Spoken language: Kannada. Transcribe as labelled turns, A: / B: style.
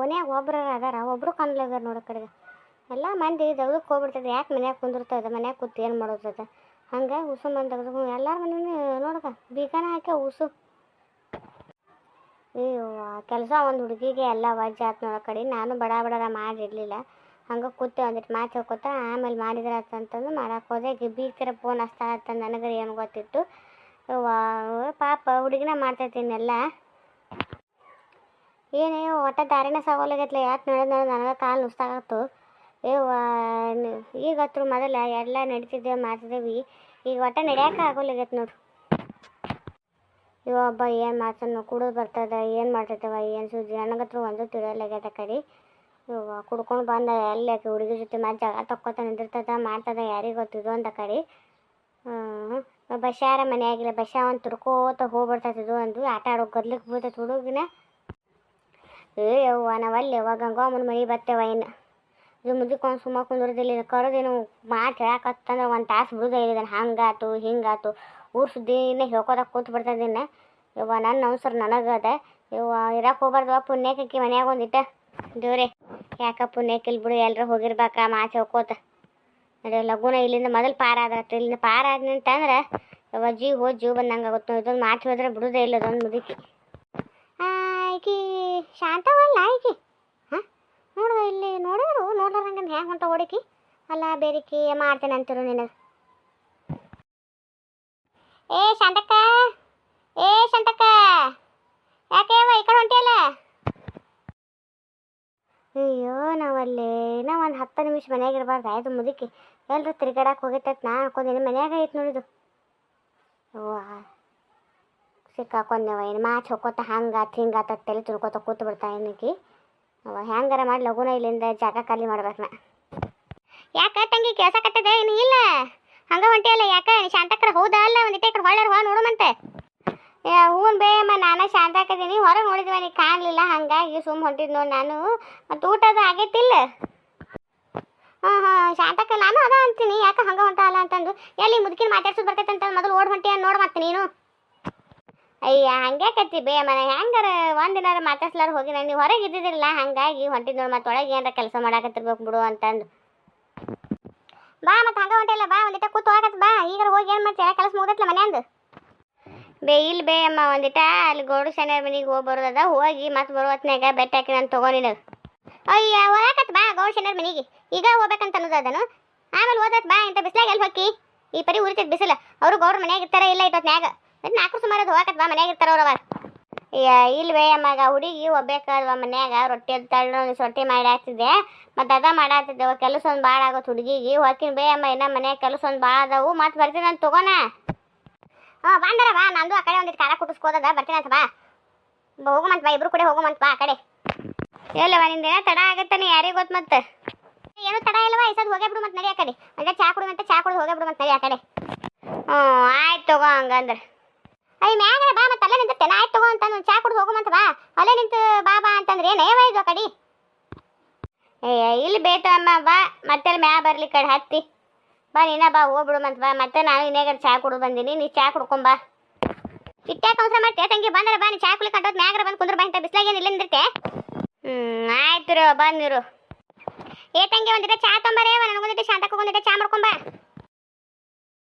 A: ಓನ್ಯಾಗ ಒಬ್ರು ಅದಾರ, ಒಬ್ರು ಕಾಣ್ಲಾಗ್ಯಾರ ನೋಡ ಕಡೆಗೆ ಎಲ್ಲ ಮಂದಿ ದಗದಕ್ಕೆ ಹೋಗ್ಬಿಡ್ತದೆ ಯಾಕೆ ಮನ್ಯಾಗ ಕುಂದಿರ್ತದೆ ಮನ್ಯಾಗ ಕೂತು ಏನು ಮಾಡೋದದ ಹಂಗೆ ಉಸು ಮಂದಿ ತೆಗೆದು ಎಲ್ಲಾರ ಮನೆ ನೋಡ್ದ ಬೀಗನ ಹಾಕ್ಯ ಉಸು. ಅಯ್ಯೋ, ಕೆಲಸ ಒಂದು ಹುಡುಗಿಗೆ ಎಲ್ಲ ವಜ್ಜ ಆತು ನೋಡ ಕಡೆ. ನಾನು ಬಡ ಬಡರ ಮಾಡಿರಲಿಲ್ಲ. ಹಂಗೆ ಕೂತು ಒಂದಿಟ್ಟು ಮಾತು ಹೇಳ್ಕೊತ ಆಮೇಲೆ ಮಾಡಿದ್ರೆ ಅಂತಂದು ಮಾಡಕ್ಕೆ ಹೋದೆ. ಬೀಕರ ಫೋನ್ ಹಚ್ತಾ ಅಂತ ನನಗೆ ಏನು ಗೊತ್ತಿತ್ತು. ಪಾಪ ಹುಡುಗಿನ ಮಾಡ್ತೈತಿನೆಲ್ಲ ಏನೇ ಒಟ್ಟ ದಾರಿನ ಸಾಗೋಲಾಗೈತ್ಲೆ ಯಾಕೆ ನೋಡೋದು ನೋಡೋದು ನನಗೆ ಕಾಲು ನುಸ್ತಾಗತ್ತು ಏವ್ವ ಈಗ ಹತ್ರ ಮೊದಲ ಎಲ್ಲ ನಡೀತಿದ್ದೇವೆ ಮಾಡ್ತಿದ್ದೇವೆ ಈಗ ಒಟ್ಟ ನಡ್ಯಾಕ ಆಗೋಲಾಗೈತೆ ನೋಡು. ಇವ ಒಬ್ಬ ಏನು ಮಾಡ್ತಾನೋ, ಕುಡಿದು ಬರ್ತದ, ಏನು ಮಾಡ್ತೈತವ ಏನು ಸುದ್ದಿ? ನನಗತ್ರ ಒಂದು ತಿಳಿಯಲಾಗ್ಯದ ಕಡೆ ಇವ ಕುಡ್ಕೊಂಡು ಬಂದ ಎಲ್ಲ ಹುಡುಗಿ ಜೊತೆ ಮತ್ತೆ ಜಗ ತಕ್ಕೋತ ನಿಂದಿರ್ತದ, ಮಾಡ್ತದ, ಯಾರಿಗೆ ಗೊತ್ತಿದ್ದು ಅಂತ ಕಡೆ ಬಸ್ಯಾರ ಮನೆಯಾಗಿಲ್ಲ ಬಸ್ಯಾ ಒಂದು ತುರ್ಕೋತ ಹೋಗ್ಬಿಡ್ತೈತಿದು ಒಂದು ಆಟ ಆಡೋ ಗದ್ಲಿಕ್ಕೆ ಬೀಳ್ತೈತೆ ಹುಡುಗಿನ. ಏ, ಯವ್ವ, ನಾವಲ್ಲಿ ಯಾವಾಗ ಗಂಗಮ್ಮನ ಮನೆ ಬರ್ತೇವ ಇನ್ನು. ಇದು ಮುದುಕೊಂಡು ಸುಮ್ಮ ಕುಂದ್ರದಿಲ್ಲ ಕರೋದೇನು ಮಾತು ಹೇಳಕತ್ತಂದ್ರೆ ಒಂದು ತಾಸು ಬಿಡುದಿಲ್ಲ ಹಂಗಾತು, ಹಿಂಗಾತು. ಊರು ಸುದ್ದಿನ ಹೇಳ್ಕೊತ ಕೂತ್ ಬಿಡ್ತದಿನ್ನ ಯವ್ವ ನನ್ನ ಅವಸರ ನನಗದ. ಯವ್ವ ಇರಕ್ಕೆ ಹೋಗ್ಬಾರ್ದು ಪುಣ್ಯಕ್ಕೆ ಮನ್ಯಾಗ ಒಂದಿಟ್ಟ ದೇವ್ರೆ ಯಾಕ ಪುಣ್ಯಕ್ಕೆ ಇಲ್ಲಿ ಬಿಡು ಎಲ್ಲರೂ ಹೋಗಿರ್ಬೇಕ, ಮಾತು ಹೇಳ್ಕೋತ. ಅದೇ ಲಗುನ ಇಲ್ಲಿಂದ ಮೊದಲು ಪಾರ ಆದತ್ತು ಇಲ್ಲಿಂದ ಪಾರ ಆದ್ನಂತಂದ್ರೆ, ಯವ್ವ, ಜೀವ ಹೋಗಿ ಜೀವ ಬಂದಂಗೆ ಆಗುತ್ತೆ ಇದೊಂದು ಮಾತು ಹೇಳಿದ್ರೆ ಬಿಡುದೇ ಇಲ್ಲ ಅದೊಂದು ಮುದುಕಿ. ಆಕಿ ಶಾಂತವಲ್ಲ ಆಕಿ? ಹಾಂ? ನೋಡು ಇಲ್ಲಿ ನೋಡಿದ್ರು ನೋಡ್ಲಾರಂಗಂದು ಹ್ಯಾಂಗೆ ಹೊಂಟ ಓಡಿಕಿ ಅಲ್ಲ, ಬೇರಿಕಿ ಮಾಡ್ತೇನೆ ಅಂತಿರು ನಿನಗೆ ಏ, ಶಾಂತಕ್ಕ! ಏ, ಶಾಂತಕ್ಕ! ಯಾಕೆ ಈ ಕಡೆ ಹೊಂಟಿಯಲ್ಲ? ಅಯ್ಯೋ, ನಾವಲ್ಲಿ ಇನ್ನೂ ಒಂದು ಹತ್ತು ನಿಮಿಷ ಮನ್ಯಾಗ ಇರಬಾರ್ದು, ಆಯ್ತು ಮುದುಕಿ. ಎಲ್ಲರೂ ತಿರ್ಗಾಡಕ್ಕೆ ಹೋಗಿತ್ತೈತೆ ನಾ ಅನ್ಕೊಂಡಿನಿ, ಮನ್ಯಾಗ ಐತೆ ನೋಡಿದು. ಅವ್ವ. ಸಿಕ್ಕಾಕೊಂಡೆವ ಏನು ಮಾಚ್ ಹೊಕ್ಕೋತ ಹಂಗಾತ್ ಹಿಂಗಾತ ತಲೆ ತುಳ್ಕೋತ ಕೂತು ಬಿಡ್ತಾ ಏನಕಿ ಅವ ಹ್ಯಾಂಗಾರ ಮಾಡಿ ಲಗುನ ಇಲ್ಲಿಂದ ಜಾಗ ಖಾಲಿ ಮಾಡ್ಬೇಕು ನಾ. ಯಾಕ ತಂಗಿ ಕೆಲಸ ಕಟ್ಟದೆ ಏನು ಇಲ್ಲ? ಹಂಗೆ ಹೊಂಟಿಯಲ್ಲ ಯಾಕ? ಶಾಂತಕ್ರ ಹೌದಾ ಅಲ್ಲ? ಒಂದಿಟ್ಟ ಕಡೆ ಹೊಳ್ಯಾರ ಹೋ ನೋಡುಮಂತೆ. ಹ್ಞೂ ಬೇಯಮ್ಮ ನಾನು ಶಾಂತ ಹೊರಗೆ ನೋಡಿದ್ವಿ ನೀ, ಕಾಣಲಿಲ್ಲ ಹಂಗಾಗಿ ಸುಮ್ಮ ಹೊಂಟಿದ್ ನೋಡಿ ನಾನು. ಮತ್ತು ಊಟದ ಆಗೈತಿಲ್ಲ. ಹಾಂ ಹಾಂ, ಶಾಂತಕ್ಕ ನಾನು ಅದ ಅಂತೀನಿ, ಯಾಕೆ ಹಂಗೆ ಹೊಂಟ ಅಲ್ಲ ಅಂತಂದು. ಎಲ್ಲಿ ಮುದುಕಿನ ಮಾತಾಡ್ಸೋದು ಬರ್ತೈತೆ ಅಂತ ಮೊದಲು ಓಡ್ ಹೊಂಟಿ ನೋಡು ಮತ್ತೆ ನೀನು. ಅಯ್ಯ ಹಂಗೆ ಕತ್ತಿ ಬೇ ಮನೆ ಹೆಂಗಾರ ಒಂದಿನಾರ ಮಾತಾಡ್ಸ್ಲಾರ ಹೋಗಿ ನಾನು ನೀವು ಹೊರಗೆ ಇದ್ದಿದ್ದಿಲ್ಲ ಹಂಗಾಗಿ ಹೊಂಟಿದ್ ನೋಡಿ ಮತ್ತೆ ಒಳಗೆ ಏನಾರ ಕೆಲಸ ಮಾಡಾಕತ್ತಿರ್ಬೇಕು ಬಿಡು ಅಂತಂದು. ಬಾ ಮತ್ತೆ ಹಂಗ ಹೊಂಟಿಲ್ಲ ಬಾ ಒಂದಿಟ ಕೂತು ಹೋಗತ್ ಬಾ. ಈಗ ಹೋಗಿ ಏನು ಮಾಡ್ತೀರ ಕೆಲಸ ಮುಗ್ದತ್ಲ ಮನೆಯಂದು ಬೇ ಇಲ್ಲಿ ಬೇ ಅಮ್ಮ ಒಂದಿಟ ಅಲ್ಲಿ ಗೋಡು ಶನಿವಾರ ಮನೆಗೆ ಹೋಗಿ ಬರೋದದ ಹೋಗಿ ಮತ್ತೆ ಬರುವತ್ನಾಗ ಬೆಟ್ಟ ಹಾಕಿ ನಾನು. ತೊಗೊಂಡಿನ ಅಯ್ಯ ಹೋಗಾಕತ್ ಬಾ ಗೌಡ ಶನಿವಾರ ಮನೆಗೆ. ಈಗ ಹೋಗ್ಬೇಕಂತ ಅನ್ನೋದು ಅದನು. ಆಮೇಲೆ ಹೋದತ್ ಬಾ ಇಂಥ ಬಿಸಿಲಾಗ ಎಲ್ಲಿ ಹೊಕ್ಕಿ? ಈ ಪರಿ ಉರಿತೈತೆ ಬಿಸಿಲು. ಅವರು ಗೌಡ್ರ ಮನ್ಯಾಗ ಇರ್ತಾರ, ಇಲ್ಲ ಇಟ್ಟೊತ್ನ್ಯಾಗ ಅದು ನಾಲ್ಕು ಸುಮಾರು ಅದು ಹೋಗತ್ ಬಾ, ಮನ್ಯಾಗ ಇರ್ತಾರವ್ರವ ಇಲ್ವೇ ಅಮ್ಮಾಗ, ಹುಡುಗಿ ಒಬ್ಬೇಕಾದ್ವ ಮನ್ಯಾಗ, ರೊಟ್ಟಿ ತಳ್ಳು ರೊಟ್ಟಿ ಮಾಡಿ ಹಾಕ್ತಿದ್ದೆ. ಮತ್ತು ಅದ ಮಾಡಾತಿದ್ದೆವ ಕೆಲಸ ಒಂದು ಭಾಳ ಆಗೋದು ಹುಡುಗಿಗೆ. ಹೋಗ್ತೀನಿ ಬೇ ಅಮ್ಮ, ಇನ್ನ ಮನ್ಯಾಗ ಕೆಲಸ ಒಂದು ಭಾಳ ಅದಾವು. ಮತ್ತೆ ಬರ್ತೀನಿ ನಾನು ತಗೋಣ. ಹಾಂ ಬಂದರ ಬಾ. ನಂದು ಆ ಕಡೆ ಒಂದಿಟ್ಟು ಖಾರ ಕುಟ್ಟಿಸ್ಕೋದದ ಬರ್ತೀನಿ ಅಂತ ಬಾ. ಹೋಗುಮಂತ ಬಾ, ಇಬ್ರು ಕೂಡ ಹೋಗುಮಂತ ಬಾ ಆ ಕಡೆ. ಇಲ್ಲವ ನಿಂದೇನ ತಡ ಆಗತ್ತಾನೆ ಯಾರಿಗೆ ಗೊತ್ತು ಮತ್ತೆ? ಏನು ತಡ ಇಲ್ಲವ, ಈ ಸದ್ ಹೋಗೇ ಬಿಡು ಮತ್ತೆ ನಡಿ ಆ ಕಡೆ. ಅಂದ್ರೆ ಚಾ ಕುಡು ಅಂತ, ಚಾ ಕುಡಿದು ಹೋಗೇ ಬಿಡು ಮತ್ತೆ ನಡಿ ಆ ಕಡೆ. ಹ್ಞೂ ಆಯ್ತು ತಗೋ ಹಂಗಂದ್ರೆ. ಅಯ್ಯ ಮ್ಯಾಗರ, ಬಾ ಮತ್ತೆ ಅಲ್ಲೇ ನಿಂತಿರ್ತೇನೆ ಆಯ್ತು ತಗೋ ಅಂತಂದು ಚಾ ಕುಡ್ದು ಹೋಗುಮಂತ ಬಾ. ಅಲ್ಲೇ ನಿಂತು ಬಾ ಬಾ ಅಂತಂದ್ರೆ ಏನು ಏವ ಇದು ಕಡಿ? ಏ, ಇಲ್ಲಿ ಬೇತು ಅಮ್ಮ, ಬಾ. ಮತ್ತೆ ಅಲ್ಲಿ ಮ್ಯಾ ಬರ್ಲಿ ಕಡೆ ಹತ್ತಿ. ಬಾ, ನೀನ ಬಾ ಹೋಗ್ಬಿಡು ಮತ್ತೆ ಬಾ. ಮತ್ತೆ ನಾನು ಇನ್ನೇಗಾರ ಚಾ ಕುಡ್ದು ಬಂದೀನಿ. ನೀ ಚಾ ಕುಡ್ಕೊಂಬಾ ಇಟ್ಟಾಕ ಅವಸರ ಮಾಡ್ತೀಯ ತಂಗಿ, ಬಂದ್ರೆ, ಬಾ. ನೀ ಚಾ ಕುಲಿ ಕಂಡೋದ್ ಮ್ಯಾಗರ ಬಂದು ಕುಂದ್ರು ಬಾ ಅಂತ ಬಿಸ್ಲಾಗ ಏನು ಇಲ್ಲ ನಿಂದಿರ್ತೆ ಹ್ಞೂ ಆಯ್ತು ರೀ ಬಂದಿರು ಏ, ತಂಗಿ ಒಂದಿಟ ಚಾ ತೊಂಬರೇ ನನಗೊಂದಿಟ್ಟು ಶಾಂತಕ್ಕೆ ಒಂದಿಟ ಚಾ ಮಾಡ್ಕೊಂಬಾ